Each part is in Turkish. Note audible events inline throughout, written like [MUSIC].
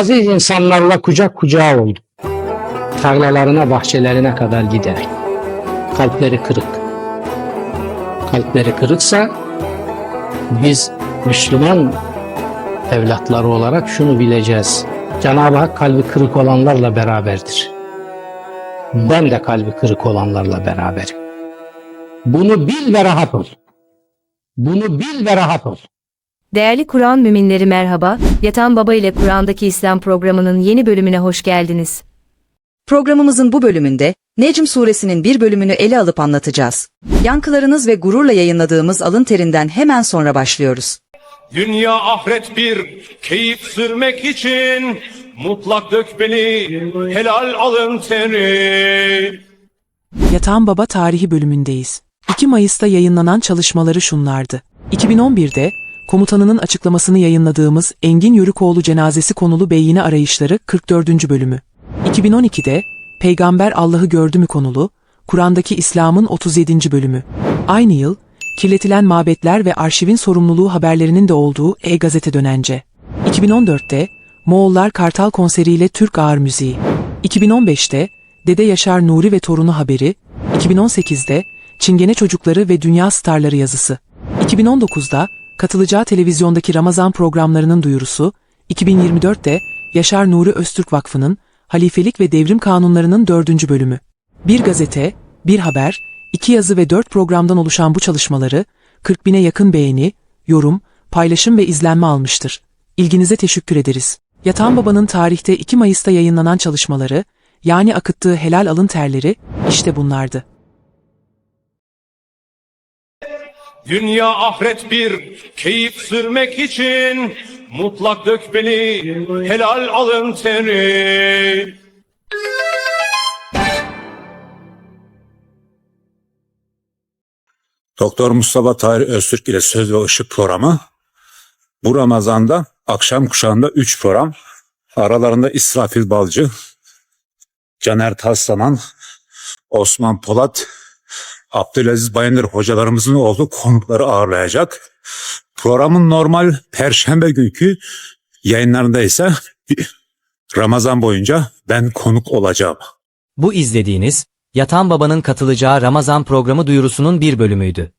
Aziz insanlarla kucak kucağa oldu. Tarlalarına, bahçelerine kadar giderek. Kalpleri kırık. Kalpleri kırıksa biz Müslüman evlatları olarak şunu bileceğiz. Cenab-ı Hak kalbi kırık olanlarla beraberdir. Ben de kalbi kırık olanlarla beraberim. Bunu bil ve rahat ol. Bunu bil ve rahat ol. Değerli Kur'an müminleri merhaba, Yatan Baba ile Kur'an'daki İslam programının yeni bölümüne hoş geldiniz. Programımızın bu bölümünde Necm suresinin bir bölümünü ele alıp anlatacağız. Yankılarınız ve gururla yayınladığımız alın terinden hemen sonra başlıyoruz. Dünya ahiret bir keyif sürmek için mutlak dök beni helal alın teri. Yatağan Baba tarihi bölümündeyiz. 2 Mayıs'ta yayınlanan çalışmaları şunlardı. 2011'de komutanının açıklamasını yayınladığımız Engin Yörükoğlu cenazesi konulu beyine arayışları 44. bölümü. 2012'de Peygamber Allah'ı gördü mü konulu Kur'an'daki İslam'ın 37. bölümü. Aynı yıl kirletilen mabetler ve arşivin sorumluluğu haberlerinin de olduğu E-Gazete dönence. 2014'te Moğollar Kartal konseriyle Türk ağır müziği. 2015'te Dede Yaşar Nuri ve torunu haberi, 2018'de Çingene çocukları ve dünya starları yazısı, 2019'da katılacağı televizyondaki Ramazan programlarının duyurusu, 2024'te Yaşar Nuri Öztürk Vakfı'nın Halifelik ve Devrim Kanunlarının dördüncü bölümü. Bir gazete, bir haber, iki yazı ve dört programdan oluşan bu çalışmaları 40 bine yakın beğeni, yorum, paylaşım ve izlenme almıştır. İlginize teşekkür ederiz. Yatan Baba'nın tarihte 2 Mayıs'ta yayınlanan çalışmaları, yani akıttığı helal alın terleri, işte bunlardı. Dünya ahiret bir keyif sürmek için mutlak dök beni helal alın teri. Doktor Mustafa Tahir Öztürk ile Söz ve Işık programı bu Ramazan'da akşam kuşağında 3 program aralarında İsrafil Balcı, Caner Taslaman, Osman Polat, Abdülaziz Bayındır hocalarımızın olduğu konukları ağırlayacak. Programın normal perşembe günkü yayınlarında ise [LAUGHS] Ramazan boyunca ben konuk olacağım. Bu izlediğiniz, Yatan Baba'nın katılacağı Ramazan programı duyurusunun bir bölümüydü.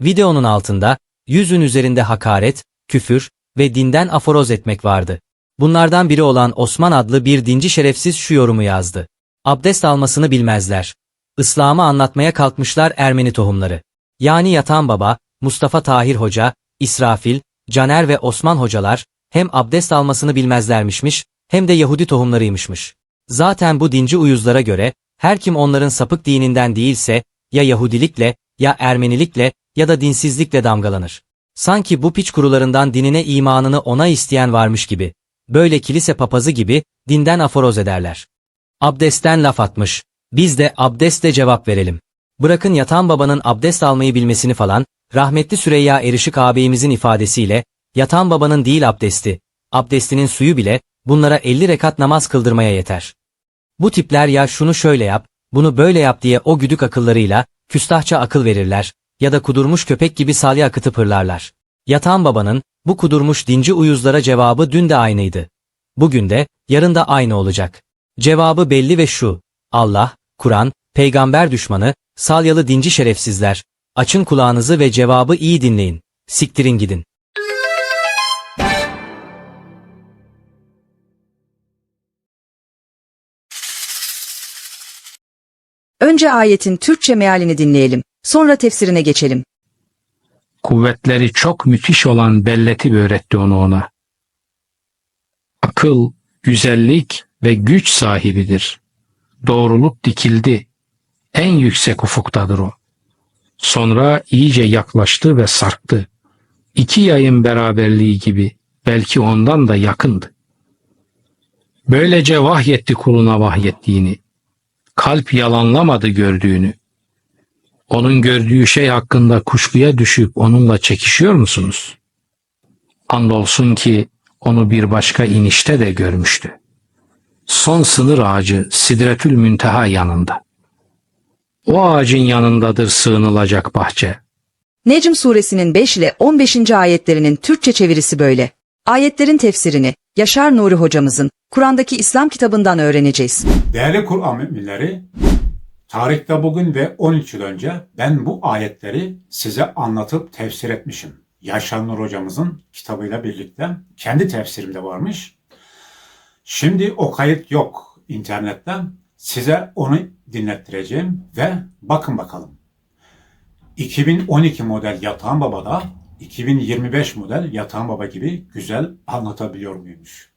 Videonun altında, yüzün üzerinde hakaret, küfür ve dinden aforoz etmek vardı. Bunlardan biri olan Osman adlı bir dinci şerefsiz şu yorumu yazdı. Abdest almasını bilmezler. İslam'ı anlatmaya kalkmışlar Ermeni tohumları. Yani Yatan Baba, Mustafa Tahir Hoca, İsrafil, Caner ve Osman hocalar hem abdest almasını bilmezlermişmiş hem de Yahudi tohumlarıymışmış. Zaten bu dinci uyuzlara göre her kim onların sapık dininden değilse ya Yahudilikle ya Ermenilikle ya da dinsizlikle damgalanır. Sanki bu piç kurularından dinine imanını ona isteyen varmış gibi. Böyle kilise papazı gibi dinden aforoz ederler. Abdestten laf atmış. Biz de abdestle cevap verelim. Bırakın yatan babanın abdest almayı bilmesini falan, rahmetli Süreyya Erişik ağabeyimizin ifadesiyle, yatan babanın değil abdesti, abdestinin suyu bile, bunlara 50 rekat namaz kıldırmaya yeter. Bu tipler ya şunu şöyle yap, bunu böyle yap diye o güdük akıllarıyla, küstahça akıl verirler, ya da kudurmuş köpek gibi salya akıtıp hırlarlar. Yatan babanın, bu kudurmuş dinci uyuzlara cevabı dün de aynıydı. Bugün de, yarın da aynı olacak. Cevabı belli ve şu, Allah, Kur'an, peygamber düşmanı, salyalı dinci şerefsizler, açın kulağınızı ve cevabı iyi dinleyin, siktirin gidin. Önce ayetin Türkçe mealini dinleyelim, sonra tefsirine geçelim. Kuvvetleri çok müthiş olan belleti öğretti onu ona. Akıl, güzellik ve güç sahibidir. Doğruluk dikildi. En yüksek ufuktadır o. Sonra iyice yaklaştı ve sarktı. İki yayın beraberliği gibi belki ondan da yakındı. Böylece vahyetti kuluna vahyettiğini. Kalp yalanlamadı gördüğünü. Onun gördüğü şey hakkında kuşkuya düşüp onunla çekişiyor musunuz? Andolsun ki onu bir başka inişte de görmüştü. Son sınır ağacı Sidretül Münteha yanında. O ağacın yanındadır sığınılacak bahçe. Necm suresinin 5 ile 15. ayetlerinin Türkçe çevirisi böyle. Ayetlerin tefsirini Yaşar Nuri hocamızın Kur'an'daki İslam kitabından öğreneceğiz. Değerli Kur'an müminleri, tarihte bugün ve 13 yıl önce ben bu ayetleri size anlatıp tefsir etmişim. Yaşar Nur hocamızın kitabıyla birlikte kendi tefsirimde varmış. Şimdi o kayıt yok internetten. Size onu dinlettireceğim ve bakın bakalım. 2012 model Yatağan Baba'da 2025 model Yatağan Baba gibi güzel anlatabiliyor muymuş?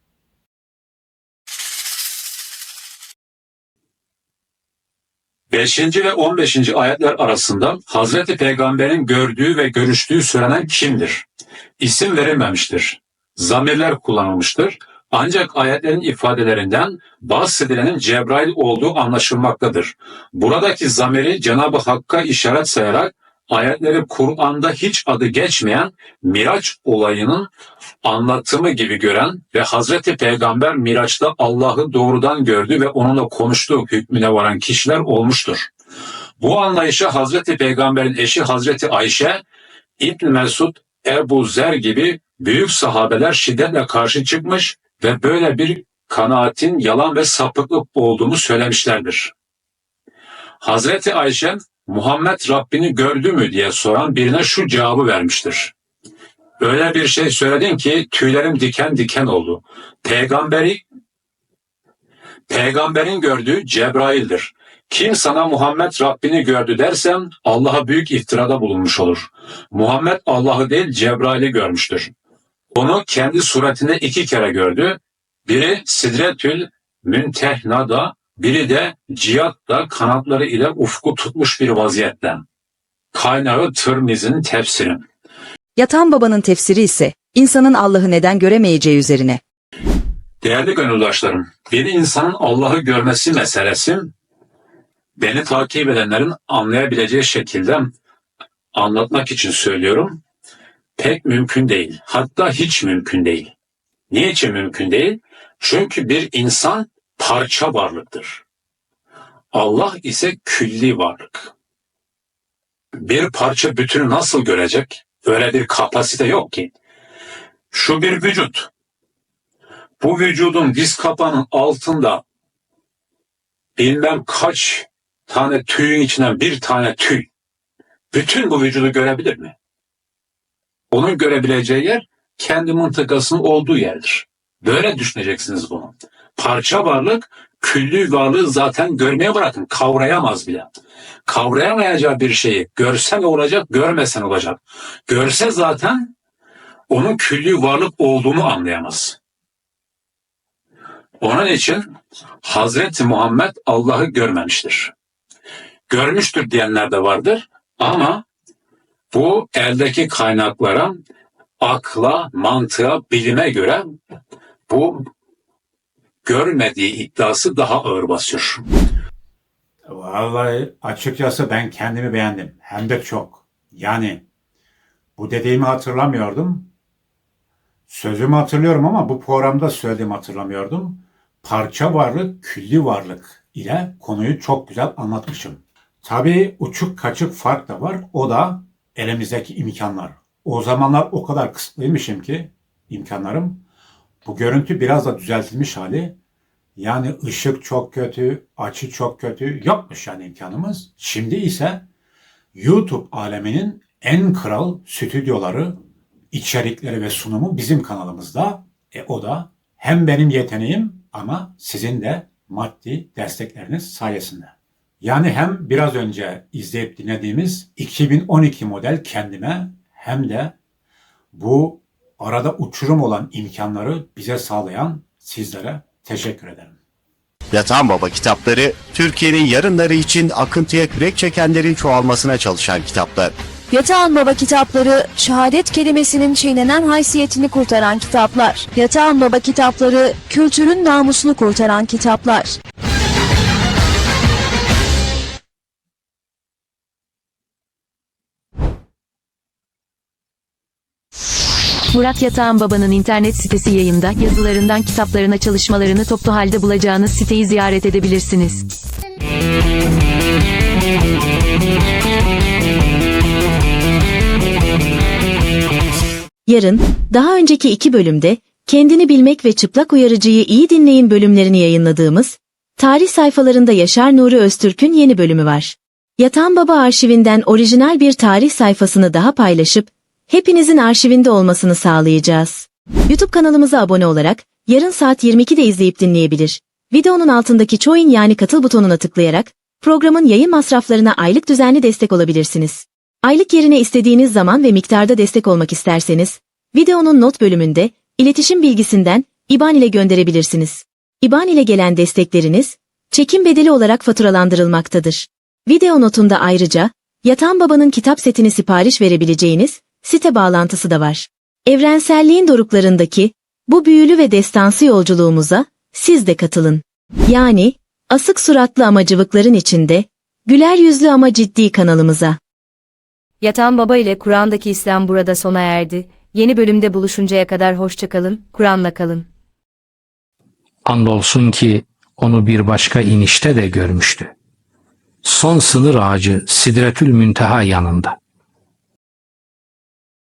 Beşinci ve on beşinci ayetler arasında Hazreti Peygamber'in gördüğü ve görüştüğü söylenen kimdir? İsim verilmemiştir. Zamirler kullanılmıştır. Ancak ayetlerin ifadelerinden bahsedilenin Cebrail olduğu anlaşılmaktadır. Buradaki zamiri Cenab-ı Hakk'a işaret sayarak ayetleri Kur'an'da hiç adı geçmeyen Miraç olayının anlatımı gibi gören ve Hazreti Peygamber Miraç'ta Allah'ı doğrudan gördü ve onunla konuştuğu hükmüne varan kişiler olmuştur. Bu anlayışa Hazreti Peygamber'in eşi Hazreti Ayşe, İbn Mesud, Ebu Zer gibi büyük sahabeler şiddetle karşı çıkmış ve böyle bir kanaatin yalan ve sapıklık olduğunu söylemişlerdir. Hazreti Ayşe, Muhammed Rabbini gördü mü diye soran birine şu cevabı vermiştir. Öyle bir şey söyledin ki tüylerim diken diken oldu. Peygamberi Peygamberin gördüğü Cebrail'dir. Kim sana Muhammed Rabbini gördü dersem Allah'a büyük iftirada bulunmuş olur. Muhammed Allah'ı değil Cebrail'i görmüştür. Onu kendi suretinde iki kere gördü. Biri Sidretül Müntehna'da, biri de Ciyat'ta kanatları ile ufku tutmuş bir vaziyetten. Kaynağı Tirmizi'nin tefsiri. Yatan Baba'nın tefsiri ise insanın Allah'ı neden göremeyeceği üzerine. Değerli gönüldaşlarım, bir insanın Allah'ı görmesi meselesi beni takip edenlerin anlayabileceği şekilde anlatmak için söylüyorum. Pek mümkün değil. Hatta hiç mümkün değil. Niçin mümkün değil? Çünkü bir insan parça varlıktır. Allah ise külli varlık. Bir parça bütünü nasıl görecek? Öyle bir kapasite yok ki. Şu bir vücut. Bu vücudun diz kapağının altında bilmem kaç tane tüyün içinden bir tane tüy bütün bu vücudu görebilir mi? Onun görebileceği yer kendi mıntıkasının olduğu yerdir. Böyle düşüneceksiniz bunu. Parça varlık külli varlığı zaten görmeye bırakın kavrayamaz bile. Kavrayamayacağı bir şeyi görse ne olacak görmesen olacak. Görse zaten onun külli varlık olduğunu anlayamaz. Onun için Hazreti Muhammed Allah'ı görmemiştir. Görmüştür diyenler de vardır ama bu eldeki kaynaklara, akla, mantığa, bilime göre bu görmediği iddiası daha ağır basıyor. Vallahi açıkçası ben kendimi beğendim. Hem de çok. Yani bu dediğimi hatırlamıyordum. Sözümü hatırlıyorum ama bu programda söylediğimi hatırlamıyordum. Parça varlık, külli varlık ile konuyu çok güzel anlatmışım. Tabii uçuk kaçık fark da var. O da elimizdeki imkanlar. O zamanlar o kadar kısıtlıymışım ki imkanlarım. Bu görüntü biraz da düzeltilmiş hali. Yani ışık çok kötü, açı çok kötü. Yokmuş yani imkanımız. Şimdi ise YouTube aleminin en kral stüdyoları, içerikleri ve sunumu bizim kanalımızda. E o da hem benim yeteneğim ama sizin de maddi destekleriniz sayesinde. Yani hem biraz önce izleyip dinlediğimiz 2012 model kendime hem de bu arada uçurum olan imkanları bize sağlayan sizlere teşekkür ederim. Yatan Baba kitapları, Türkiye'nin yarınları için akıntıya kürek çekenlerin çoğalmasına çalışan kitaplar. Yatağan Baba kitapları, şehadet kelimesinin çiğnenen haysiyetini kurtaran kitaplar. Yatağan Baba kitapları, kültürün namusunu kurtaran kitaplar. Murat Yatağan Baba'nın internet sitesi yayında yazılarından kitaplarına çalışmalarını toplu halde bulacağınız siteyi ziyaret edebilirsiniz. Yarın, daha önceki iki bölümde, kendini bilmek ve çıplak uyarıcıyı iyi dinleyin bölümlerini yayınladığımız, tarih sayfalarında Yaşar Nuri Öztürk'ün yeni bölümü var. Yatan Baba arşivinden orijinal bir tarih sayfasını daha paylaşıp, hepinizin arşivinde olmasını sağlayacağız. YouTube kanalımıza abone olarak, yarın saat 22'de izleyip dinleyebilir. Videonun altındaki Join yani katıl butonuna tıklayarak, programın yayın masraflarına aylık düzenli destek olabilirsiniz. Aylık yerine istediğiniz zaman ve miktarda destek olmak isterseniz, videonun not bölümünde, iletişim bilgisinden, IBAN ile gönderebilirsiniz. IBAN ile gelen destekleriniz, çekim bedeli olarak faturalandırılmaktadır. Video notunda ayrıca, Yatan Baba'nın kitap setini sipariş verebileceğiniz site bağlantısı da var. Evrenselliğin doruklarındaki bu büyülü ve destansı yolculuğumuza siz de katılın. Yani asık suratlı ama cıvıkların içinde, güler yüzlü ama ciddi kanalımıza. Yatan Baba ile Kur'an'daki İslam burada sona erdi. Yeni bölümde buluşuncaya kadar hoşçakalın, Kur'an'la kalın. Andolsun ki onu bir başka inişte de görmüştü. Son sınır ağacı Sidretül Münteha yanında.